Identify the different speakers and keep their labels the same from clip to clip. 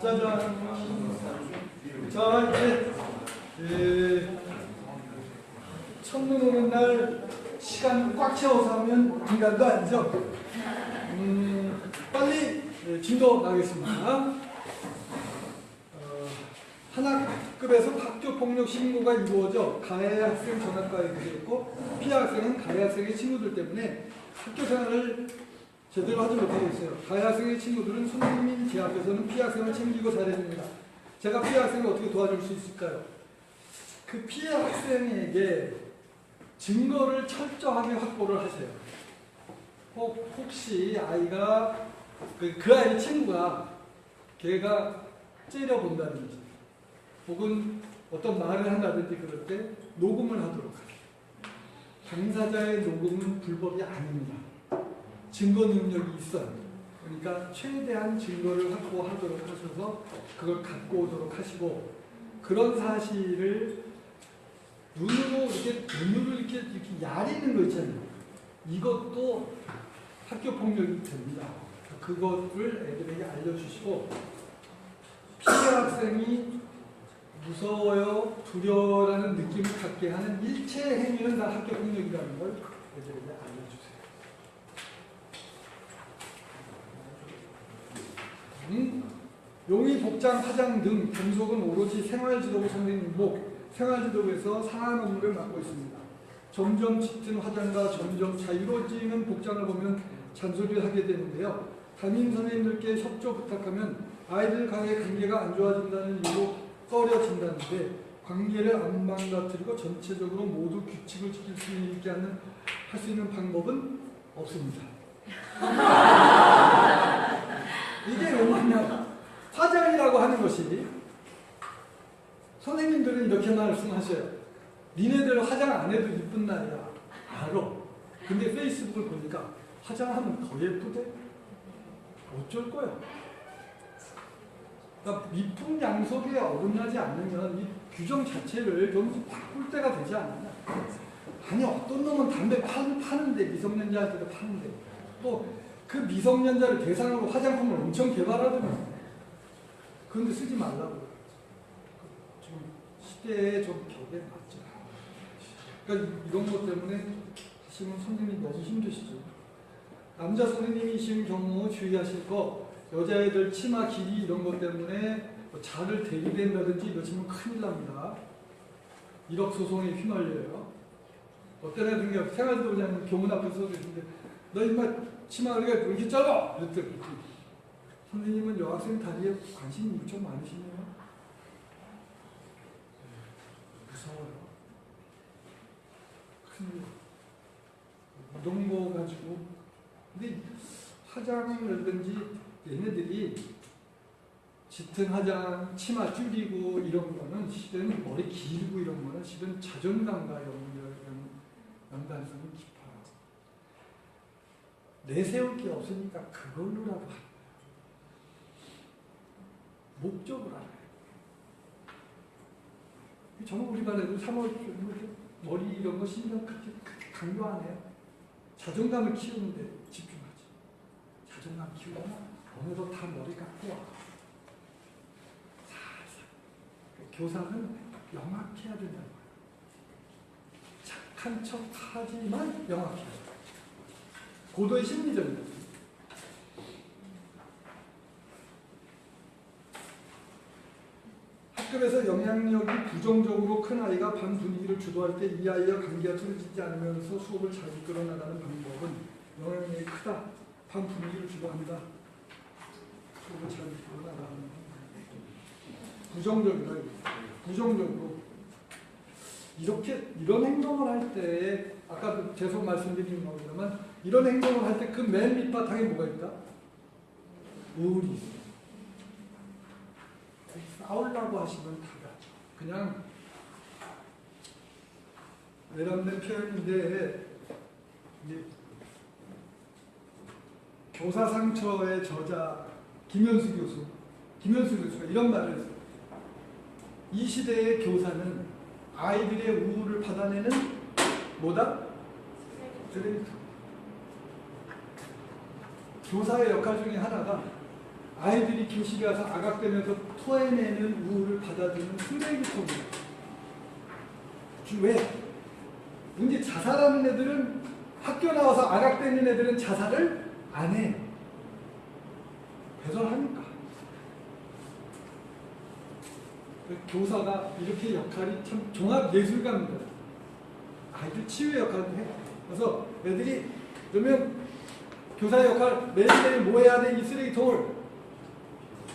Speaker 1: 짜잔. 자, 이제 에, 첫눈 오는 날 시간 꽉 채워서 하면 인간도 아니죠. 음, 빨리 예, 진도 나겠습니다. 어, 하나급에서 학교 폭력 신고가 이루어져 가해 학생 전학가에 있고 피해 학생은 가해 학생의 친구들 때문에 학교 생활을 제대로 하지 못하고 있어요. 가해 학생의 친구들은 선생님인 제 앞에서는 피해 학생을 챙기고 잘해줍니다. 제가 피해 학생을 어떻게 도와줄 수 있을까요? 그 피해 학생에게 증거를 철저하게 확보를 하세요. 혹, 혹시 아이가 그, 그 아이 친구가 걔가 째려본다든지 혹은 어떤 말을 한다든지 그럴 때 녹음을 하도록 하세요. 당사자의 녹음은 불법이 아닙니다. 증거 능력이 있어요. 그러니까 최대한 증거를 확보하도록 하셔서 그걸 갖고 오도록 하시고 그런 사실을 눈으로 이렇게 눈으로 이렇게 이렇게 야리는 거 있잖아요. 이것도 학교 폭력이 됩니다. 그것을 애들에게 알려주시고 피해 학생이 무서워요, 두려워라는 느낌을 갖게 하는 일체 행위는 다 학교 폭력이라는 걸 애들에게 알려주세요. 음? 용의 복장, 화장 등 단속은 오로지 생활지도부 선생님 목, 생활지도부에서 상한 업무를 맡고 있습니다. 점점 짙은 화장과 점점 자유로워지는 복장을 보면 잔소리를 하게 되는데요. 담임 선생님들께 협조 부탁하면 아이들 간의 관계가 안 좋아진다는 이유로 꺼려진다는데 관계를 안 망가뜨리고 전체적으로 모두 규칙을 지킬 수 있게 하는 할 수 있는 방법은 없습니다. 이게 왜 맞냐? 화장이라고 하는 것이 선생님들은 이렇게 말씀하셔요. 니네들 화장 안 해도 이쁜 날이야. 알아. 근데 페이스북을 보니까 화장하면 더 예쁘대? 어쩔 거야? 그러니까 미풍 양속에 어긋나지 않으면 이 규정 자체를 좀 바꿀 때가 되지 않느냐. 아니 어떤 놈은 담배 파, 파는데 미성년자한테도 파는데 또 그 미성년자를 대상으로 화장품을 엄청 개발하더니 그런데 쓰지 말라고 좀 시대에 좀 격에 맞죠. 그러니까 이런 것 때문에 하시면 선생님이 너무 힘드시죠. 남자 선생님이신 경우 주의하실 거 여자애들 치마 길이 이런 것 때문에 뭐 자를 대리된다든지 이러시면 큰일 납니다. 일억 소송에 휘말려요. 어떤 애들 그냥 생활도 그냥 교문 앞에 서서 있는데 너 임마 치마가 왜 이렇게 짧아? 이랬더니 선생님은 여학생 다리에 관심이 무척 많으시네요. 무서워요. 큰일. 이런 거 가지고 근데 화장이라든지 얘네들이 짙은 화장, 치마 줄이고 이런 거는 실은 머리 길고 이런 거는 실은 자존감과 연관, 연관성이 깊어요. 내세울 게 없으니까 그걸로라도 하는 거예요. 목적을 알아요. 저는 우리 반에도 3월 머리 이런 거 신경 그렇게 강조 안 해요. 자존감을 키우는데 집중하지. 자존감 키우면 오늘도 다 머리 깎고 와. 교사는 영악해야 된다는 거예요. 착한 척 하지만 영악해야 돼. 고도의 심리적인 거죠. 학급에서 영향력이 부정적으로 큰 아이가 반 분위기를 주도할 때 이 아이와 관계가 틀어지지 않으면서 수업을 잘 이끌어 나가는 방법은 영향력이 크다. 반 분위기를 주도한다. 수업을 잘 이끌어 나가는 방법. 부정적이다. 부정적으로 이렇게 이런 행동을 할 때 아까도 계속 말씀드린 겁니다만 이런 행동을 할 때 그 맨 밑바탕에 뭐가 있다? 우울이 있어요. 싸우려고 하시면 다가 그냥 외람된 표현인데 교사 상처의 저자 김현수 교수 김현수 교수가 이런 말을 했어요. 이 시대의 교사는 아이들의 우울을 받아내는 뭐다? 교사의 역할 중에 하나가 아이들이 교실에 와서 아각대면서 토해내는 우울을 받아주는 쓰레기통이에요. 왜? 문제 자살하는 애들은 학교 나와서 아각대는 애들은 자살을 안 해. 배설하니까. 그 교사가 이렇게 역할이 참 종합 예술가입니다. 아이들 치유의 역할을 해. 그래서 애들이 그러면 교사의 역할 매일 매일 뭐 해야 돼? 이 쓰레기통을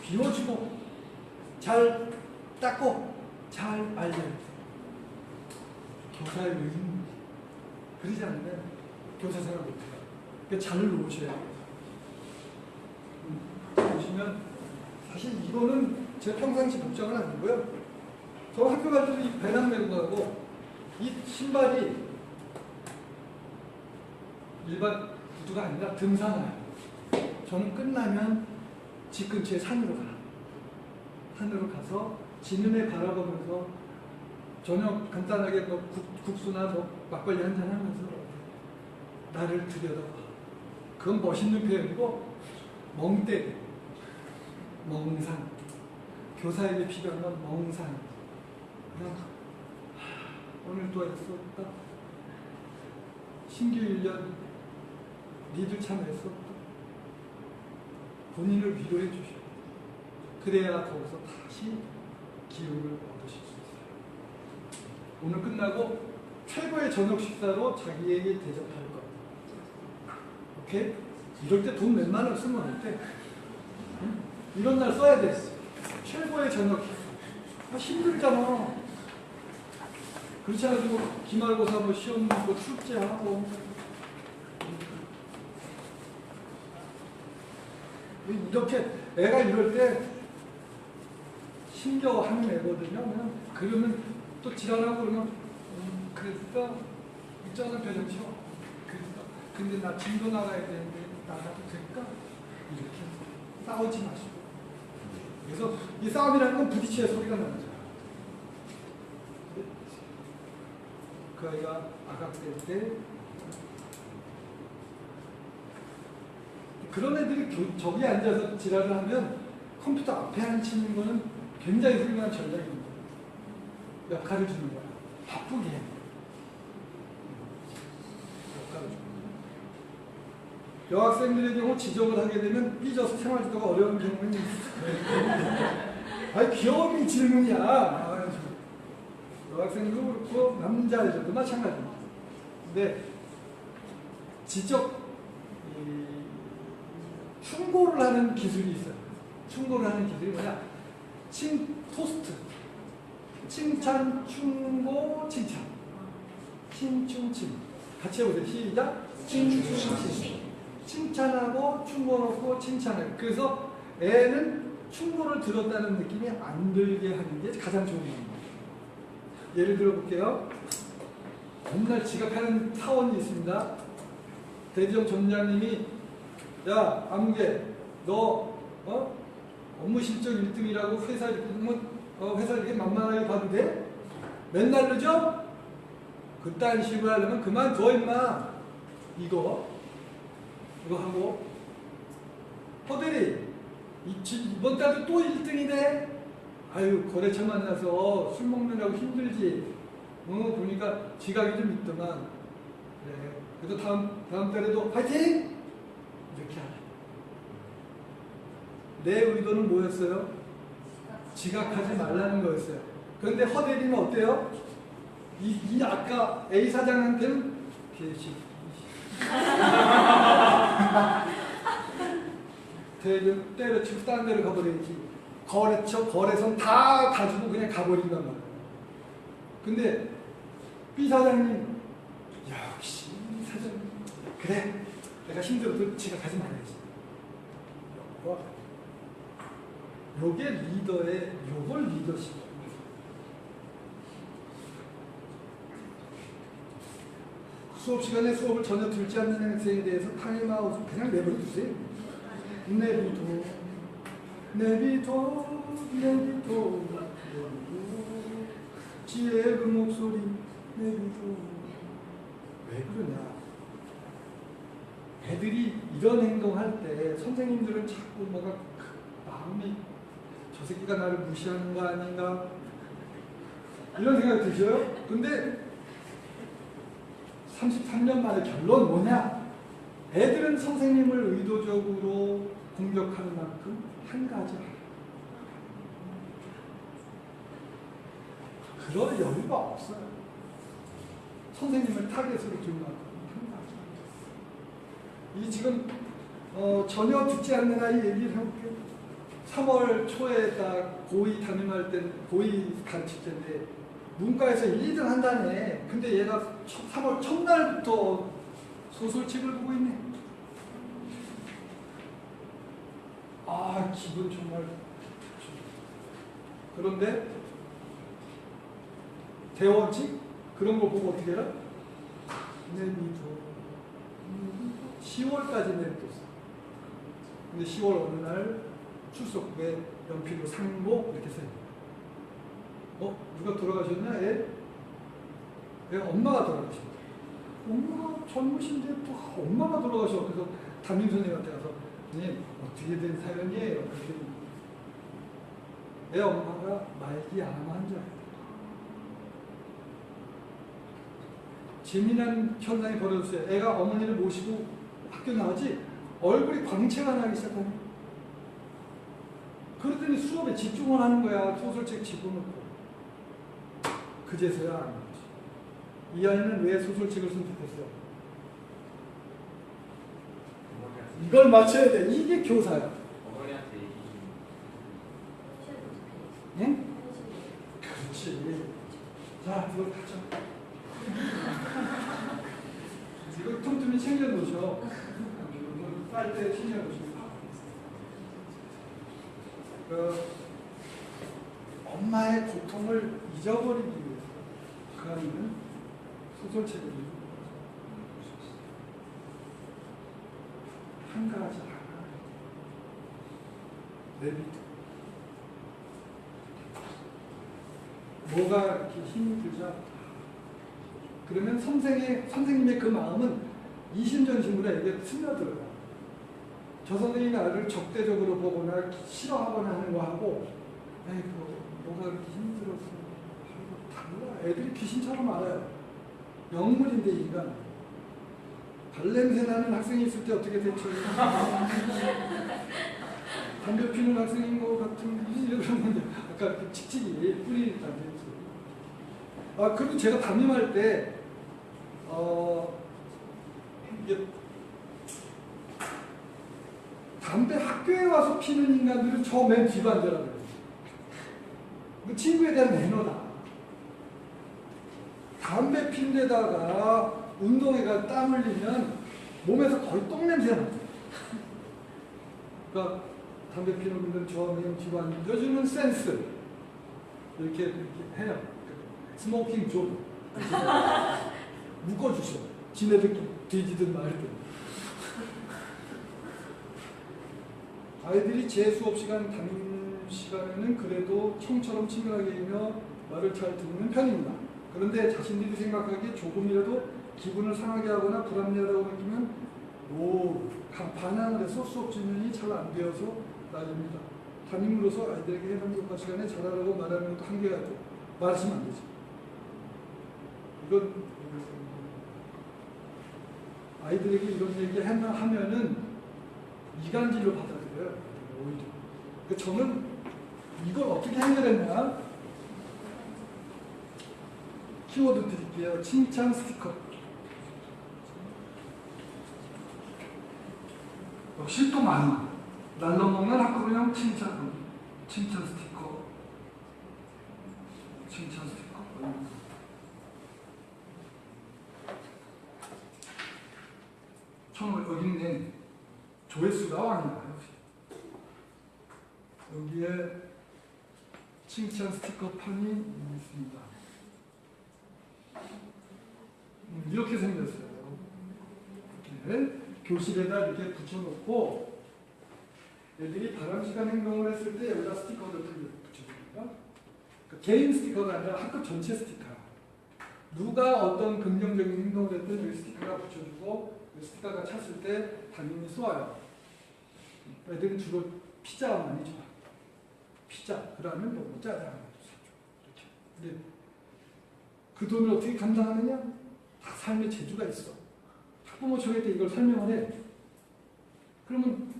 Speaker 1: 비워주고 잘 닦고 잘 말려. 교사의 의무. 그러지 않으면 교사 생활 못해요. 그러니까 잘 놓으셔야 돼요. 음, 보시면 사실 이거는 제 평상시 복장은 아니고요. 저 학교 갈 때도 이 배낭 메고 가고 이 신발이 일반 구두가 아니라 등산화예요. 저는 끝나면 집 근처에 산으로 가. 산으로 가서 지눈에 바라보면서 저녁 간단하게 뭐 국, 국수나 뭐 막걸리 한잔 하면서 나를 들여다봐. 그건 멋있는 표현이고 멍때 멍상 교사에게 필요한 건 멍상 그냥 하, 오늘 또 애썼다 신규 1년 니들 참 애썼다 본인을 위로해 주셔 그래야 거기서 다시 기운을 얻으실 수 있어요 오늘 끝나고 최고의 저녁 식사로 자기에게 대접할 것 오케이? 이럴 때 돈 몇만 원 쓰면 어때? 응? 이런 날 써야 돼. 최고의 저녁. 아, 힘들잖아. 그렇지 않아도 기말고사 뭐 시험 뭐 출제하고. 이렇게 애가 이럴 때 힘겨워하는 애거든요. 그냥 그러면 또 지랄하고 그러면 음, 그랬어? 있잖아 표정 치워. 그랬어. 근데 나 진도 나가야 되는데 나가도 될까? 이렇게 싸우지 마시고. 그래서 이 싸움이라는 건 부딪혀야 소리가 나는 거죠. 그 아이가 아각될 때 그런 애들이 교- 저기 앉아서 지랄을 하면 컴퓨터 앞에 앉히는 거는 굉장히 훌륭한 전략입니다. 역할을 주는 거야. 바쁘게. 역할을 주는 거야. 여학생들의 경우 지적을 하게 되면 삐져서 생활지도가 어려운 경우는 있어요. 아니 귀여움이 질문이야. 아, 여학생도 그렇고 남자애들도 마찬가지입니다. 근데 지적 이, 충고를 하는 기술이 있어요. 충고를 하는 기술이 뭐냐? 칭 토스트. 칭찬, 충고, 칭찬. 칭충칭. 같이 해보세요. 시작. 칭충칭. 칭찬하고 충고 놓고 칭찬을. 그래서 애는 충고를 들었다는 느낌이 안 들게 하는 게 가장 좋은 겁니다. 예를 들어 볼게요. 맨날 지각하는 사원이 있습니다. 대리점 점장님이 야 아무개 너 어? 업무 실적 1등이라고 회사 어, 회사 이렇게 만만하게 돼? 맨날 늦어? 그딴 식으로 하려면 그만둬 임마 이거 이거 하고 허대리 이번 달도 또 1등이네 아유 거래처 만나서 술 먹느라고 힘들지. 어 보니까 지각이 좀 있더만. 그래. 그래도 다음 다음 달에도 파이팅! 이렇게 하라 내 의도는 뭐였어요? 지각하지 말라는 거였어요. 그런데 허대리는 어때요? 이, 이 아까 A 사장한테는 개시. 대전 때려치고 딴 데로 가버려야지 거래처 거래선 다 가지고 그냥 가버린단 말이야. 근데 B 사장님 역시 이 사장님. 그래 내가 힘들어도 지각하지 말아야지. 요거 요게 리더의 요걸 리더십. 수업 시간에 수업을 전혀 들지 않는 학생에 대해서 타임아웃 그냥 내버려 두세요. 내비둬, 내비둬, 내비둬. 지혜의 그 목소리 내비둬. 왜 그러냐? 애들이 이런 행동할 때 선생님들은 자꾸 뭐가 마음이 저 새끼가 나를 무시하는 거 아닌가 이런 생각이 드셔요? 근데 33년 만에 결론 뭐냐? 애들은 선생님을 의도적으로 공격하는 만큼 한 가지 알아요. 그럴 여유가 없어요. 선생님을 타겟으로 알아요. 이 지금 어, 전혀 듣지 않는 아이 얘기를 해볼게요. 3월 초에 딱 고2 담임할 때 고2 가르칠 때인데 문과에서 1등 한다네. 근데 얘가 첫- 3월 첫날부터 소설책을 보고 있네. 아 기분 정말 좋- 그런데 대원칙 그런 거 보고 어떻게 해라? 내비둬 10월까지 내비뒀어. 근데 10월 어느 날 출석부에 연필로 상모 이렇게 써요. 어? 누가 돌아가셨냐? 애? 애 엄마가 돌아가셨다. 엄마가 젊으신데 또 엄마가 돌아가셔. 그래서 담임 선생님한테 가서 선생님 어떻게 된 사연이에요? 애 엄마가 말기 암환 줄 알았다. 재미난 현상이 벌어졌어요. 애가 어머니를 모시고 학교 나가지 얼굴이 광채가 나기 시작하네. 그러더니 수업에 집중을 하는 거야. 소설책 집어넣고. 그제서야 아는 거지. 이 아이는 왜 소설책을 선택했어? 이걸 맞춰야 돼. 이게 교사야.
Speaker 2: 어머니한테 얘기
Speaker 1: 응? 그렇지. 자, 이거 가져. 이거 틈틈이 챙겨놓으셔. 빨대 챙겨놓으시고. 그 엄마의 고통을 잊어버리기 위해서 그 아이는 소설책을. 한 가지 알아. 내비두. 뭐가 이렇게 힘이 들자. 그러면 선생의, 선생님의 그 마음은 이심전심으로 에게 스며들어요. 저 선생님이 나를 적대적으로 보거나 싫어하거나 하는 거하고, 에이그 뭐가 그렇게 하고 달라. 애들이 귀신처럼 알아요. 영물인데 인간. 발냄새 나는 학생이 있을 때 어떻게 대처해요? 담배 피는 학생인 것 같은 이러면 아까 그 칙칙이 뿌리 담배 소리. 아 그리고 제가 담임할 때 어, 이게 담배 학교에 와서 피는 인간들은 저 맨 뒤로 앉으라고 그래요. 그 친구에 대한 매너다. 담배 핀 데다가 운동회 가 땀 흘리면 몸에서 거의 똥냄새 나. 그러니까 담배 피는 분들은 저 맨 뒤로 앉아주는 센스. 이렇게, 이렇게 해요. 스모킹 존. 묶어주셔. 지네들끼리 뒤지든 말든. 아이들이 제 수업 시간 담임 시간에는 그래도 청처럼 친근하게 이며 말을 잘 듣는 편입니다. 그런데 자신들이 생각하기에 조금이라도 기분을 상하게 하거나 불합리하다고 느끼면 오 가- 반항을 해서 수업 진행이 잘 안 되어서 나집니다. 담임으로서 아이들에게 해당 교과 시간에 잘하라고 말하는 것도 한계가 있고 말하시면 안 되죠. 이건 음, 아이들에게 이런 얘기 하나 하면은 이간질로 받아들여요. 오히려. 그 저는 이걸 어떻게 해결했냐? 키워드 드릴게요. 칭찬 스티커. 역시 또 많아. 날로 먹는 학급은형 칭찬. 칭찬 스티커. 칭찬 스티커. 여기 있네. 조회수가 왕이다. 여기에 칭찬 스티커 판이 있습니다. 음, 이렇게 생겼어요. 이렇게 교실에다 이렇게 붙여놓고 애들이 바람직한 행동을 했을 때 여기다 스티커를 붙여줍니다. 그러니까 개인 스티커가 아니라 학급 전체 스티커. 누가 어떤 긍정적인 행동을 했든 여기 스티커가 붙여주고 그 스티커가 찼을 때 담임이 쏘아요. 애들은 주로 피자 많이 좋아. 피자. 그러면 뭐 짜장. 이렇게. 근데 그 돈을 어떻게 감당하느냐? 다 삶의 재주가 있어. 학부모 초회 때 이걸 설명을 해. 그러면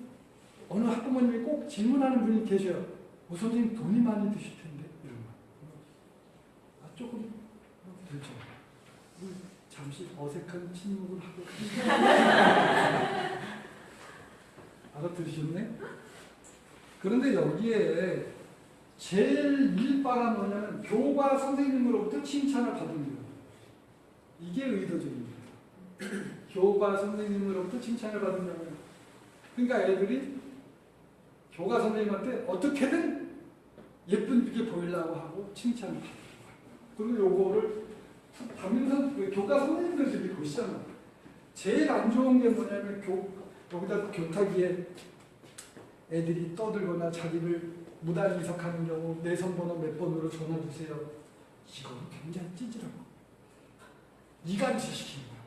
Speaker 1: 어느 학부모님이 꼭 질문하는 분이 계셔요. 오 선생님 돈이 많이 드실 텐데 이런 거. 아 조금 들죠. 잠시 어색한 침묵을 하고 알아들으셨네? 그런데 여기에 제일 일바가 뭐냐면 교과 선생님으로부터 칭찬을 받는 거예요. 이게 의도적입니다. 교과 선생님으로부터 칭찬을 받는다면 그러니까 애들이 교과 선생님한테 어떻게든 예쁘게 보이려고 하고 칭찬을 받는 거예요. 그리고 요거를 담임선 그 교과 선생님들이 보시잖아. 제일 안 좋은 게 뭐냐면 교 여기다 교탁위에 애들이 떠들거나 자기를 무단 이석하는 경우 내 선 번호 몇 번으로 전화 주세요. 이거는 굉장히 찌질하고 이간질 시키는 거야.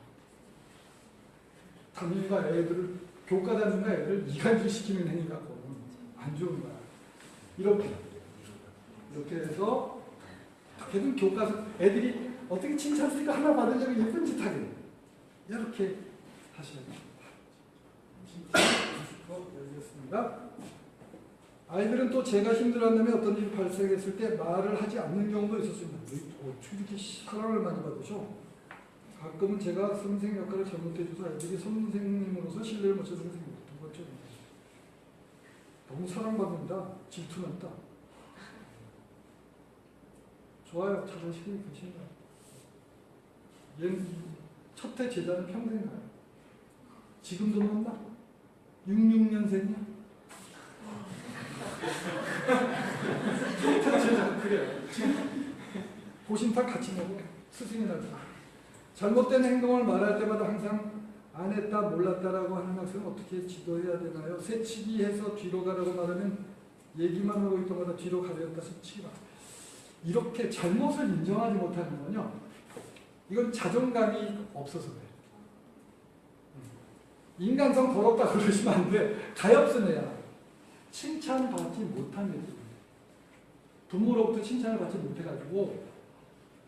Speaker 1: 담임과 애들을 교과 담임과 애들 이간질 시키는 행위가 그거는 안 좋은 거야. 이렇게 이렇게 해서 어떻게든 교과서 애들이 어떻게 칭찬 쓰니까 하나 받으려고 예쁜 짓 하게 이렇게 하셔야 돼요. 열겠습니다. 아이들은 또 제가 힘들었다면 어떤 일이 발생했을 때 말을 하지 않는 경우도 있었습니다. 어떻게 이렇게 사랑을 많이 받으셔? 가끔은 제가 선생 역할을 잘못해줘서 아이들이 선생님으로서 신뢰를 못 주는 생각 두 번째 너무 사랑받는다 질투난다 좋아요 크신다 얘는 첫 해 제자는 평생 가요 지금도 만나 66년생이야 첫 해 제자 그래 지금 고심탁 같이 먹어 날 잘못된 행동을 말할 때마다 항상 안 했다 몰랐다라고 하는 학생은 어떻게 지도해야 되나요? 새치기 해서 뒤로 가라고 말하면 얘기만 하고 있던 거다 뒤로 가려다 새치기 마. 이렇게 잘못을 인정하지 못하는 건요. 이건 자존감이 없어서 그래요. 인간성 더럽다 그러시면 안 돼. 가엾은 애야. 칭찬받지 못한 애들. 부모로부터 칭찬을 받지 못해가지고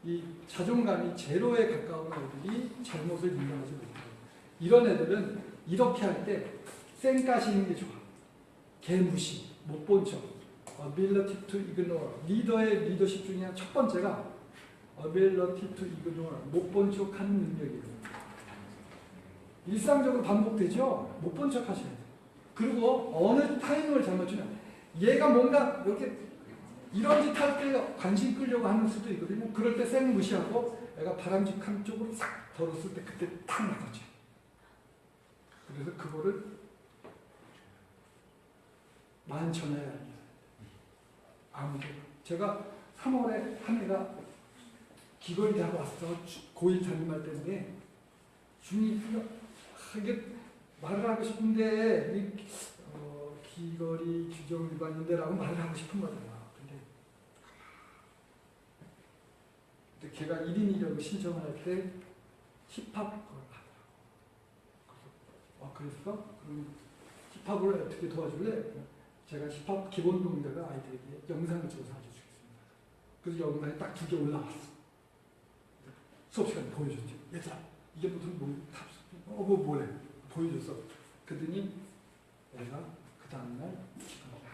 Speaker 1: 이 자존감이 제로에 가까운 애들이 잘못을 인정하지 못해요. 이런 애들은 이렇게 할 때 쌩까시는 게 좋아. 개무시, 못 본 척. ability to ignore. 리더의 리더십 중에 첫 번째가 to ignore. 못본 척 하는 능력이에요. 일상적으로 반복되죠? 못 본 척 하셔야 돼요. 그리고 어느 타이밍을 잘 맞추면 얘가 뭔가 이렇게 이런 짓 할 때 관심 끌려고 하는 수도 있거든요. 그럴 때 쌩 무시하고 애가 바람직한 쪽으로 싹 걸었을 때 그때 탁 나가죠. 그래서 그거를 만천하에 알려요. 아무도. 제가 3월에 한 애가 기거리 대학 왔어. 고1 담임할 때인데 중이 이게 말을 하고 싶은데 이, 어, 기거리 규정 위반인데 라고 말을 하고 싶은 거잖아. 근데 근데 걔가 1인 1역을 신청할 때 힙합 그걸 하더라고. 아 그랬어? 그럼 힙합을 어떻게 도와줄래? 제가 힙합 기본 동작을 아이들에게 영상을 찍어서 알려주겠습니다. 그래서 영상이 딱 두 개 올라왔어. 수업 시간에 보여줬죠. 얘들아 이게 무슨 뭐 탑, 어, 뭐 뭐래 보여줬어. 그랬더니 애가 그 다음날 하더라.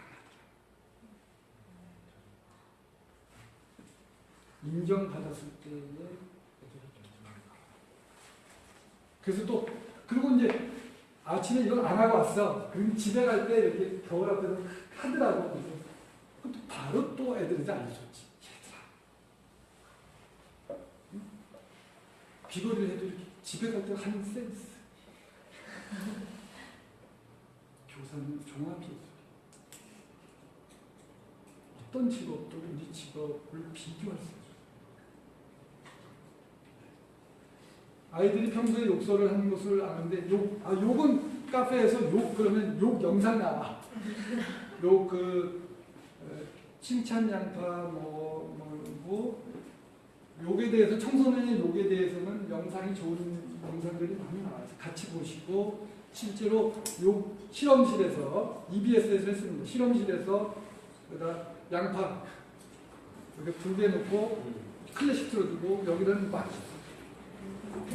Speaker 1: 인정받았을 때에 그래서 또 그리고 이제 아침에 이걸 안 하고 왔어. 그럼 집에 갈 때 이렇게 겨울 앞에서 하더라고. 그래서 바로 또 애들한테 알려줬지. 얘들아. 응? 비거리를 해도 이렇게 집에 갈 때 하는 센스. 교사는 종합이 있어요. 어떤 직업도 우리 직업을 비교할 수 없어요. 아이들이 평소에 욕설을 하는 것을 아는데 욕, 아 욕은 카페에서 욕 그러면 욕 영상 나와. 욕그 칭찬 양파 뭐, 뭐, 뭐 욕에 대해서 청소년의 욕에 대해서는 영상이 좋은 영상들이 많이 나와서 같이 보시고 실제로 요 실험실에서 EBS에서 했습니다. 실험실에서 여기다 양파 여기 불게 놓고 클래식 틀어주고 여기는 막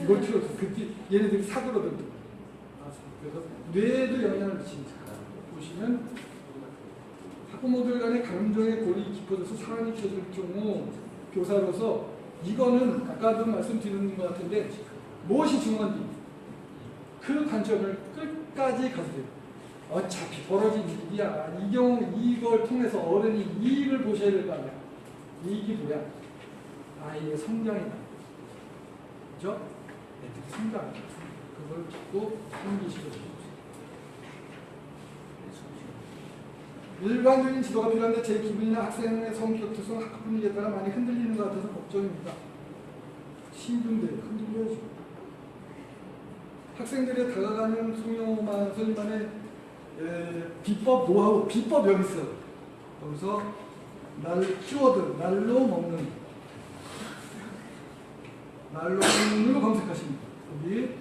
Speaker 1: 이걸 틀어줘. 그때 얘네들이 사그러들고 그래서 뇌에도 영향을 미칩니다. 보시면 학부모들 간의 감정의 골이 깊어져서 사랑이 켜질 경우 교사로서 이거는 아까도 말씀드린 것 같은데 무엇이 중요한지 그 관점을 끝까지 가세요. 어차피 벌어진 일이야. 이 경우 이걸 통해서 어른이 이익을 보셔야 될 거 아니야. 이익이 뭐야? 아이의 성장이다. 그죠? 애들이 성장. 그걸 꼭 숨기시고 일반적인 지도가 필요한데 제 기분이나 학생의 성격 특성, 학급 분위기에 따라 많이 흔들리는 것 같아서 걱정입니다. 신분대 흔들려야죠. 학생들의 다가가는 송영호만 선생님만의 에, 비법 노하우, 비법 여기 있어. 여기서 날 키워드, 날로 먹는 날로 먹는으로 검색하십니다. 여기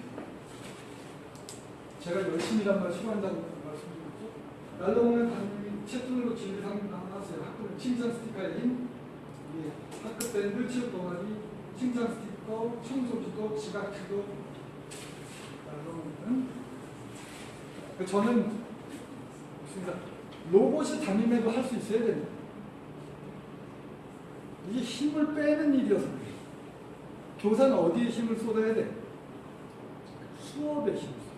Speaker 1: 제가 열심히란 말 싫어한다고 말씀드렸죠. 날로 먹는 단 위 채팅으로 진상 나왔어요. 학교 칭찬 스티커인 예, 학급 밴드 취업 동아리 칭찬 스티커 청소기도 지각기도 날로 먹는 그 저는. 로봇이 담임해도 할 수 있어야 됩니다. 이게 힘을 빼는 일이어서. 교사는 어디에 힘을 쏟아야 돼? 수업에 힘을 쏟아.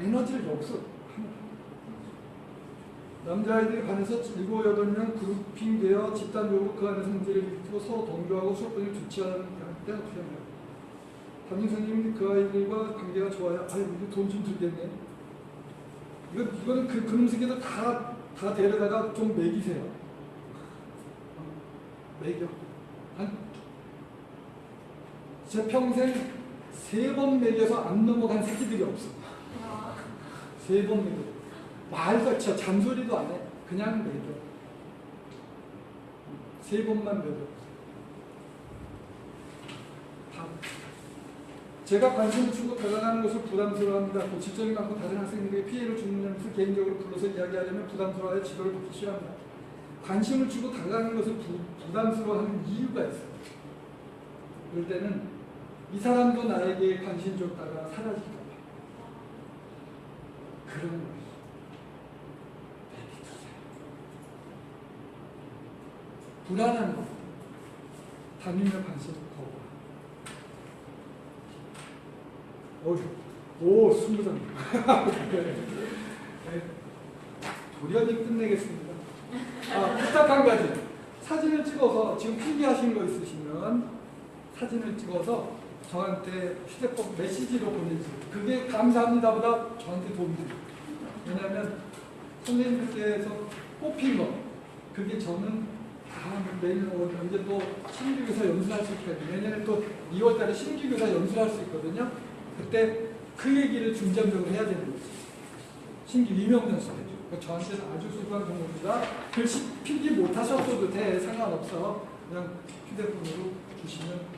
Speaker 1: 에너지를 여기서 남자아이들이 반에서 7, 8명 그룹핑되어 집단적으로 그 안에서 문제를 일으키고 서로 동조하고 수업 분위기 좋지 않을 때 어떻게 합니까? 담임 선생님이 그 아이들과 관계가 좋아요. 아유, 이거 돈좀 들겠네. 이거, 이거는 그, 그놈 새끼들 다, 다 데려다가 좀 먹이세요. 어, 먹여. 한, 제 평생 세번 먹여서 안 넘어간 새끼들이 없어. 세번 먹여. 말도 안 쳐, 잔소리도 안 해. 그냥 먹여. 세 번만 먹여. 다. 제가 관심을 주고 다가가는 것을 부담스러워합니다. 고질적인 많고 다른 학생들에게 피해를 주는 것을 개인적으로 불러서 이야기하려면 부담스러워해 지도를 받기 싫어합니다. 관심을 주고 다가가는 것을 부, 부담스러워하는 이유가 있어요. 그럴 때는 이 사람도 나에게 관심 줬다가 사라질까 봐. 그런 거예요. 불안한 거. 관심 거부. 어휴, 오. 네. 도련이 끝내겠습니다. 아, 부탁 한 가지. 사진을 찍어서 지금 필기하신 거 있으시면 사진을 찍어서 저한테 휴대폰 메시지로 보내주세요. 그게 감사합니다보다 저한테 도움이 돼요. 왜냐하면 선생님께서 뽑힌 거, 그게 저는 다 내년 언제 또 신규교사 연수할 수 있거든요. 내년에 또 2월달에 신규교사 연수할 수 있거든요. 그때 그 얘기를 중점적으로 해야 되는 거지. 신규 임용 연수 해줘. 그 저한테는 아주 소중한 정보입니다. 글씨 필기 못 하셨어도 돼. 상관없어. 그냥 휴대폰으로 주시면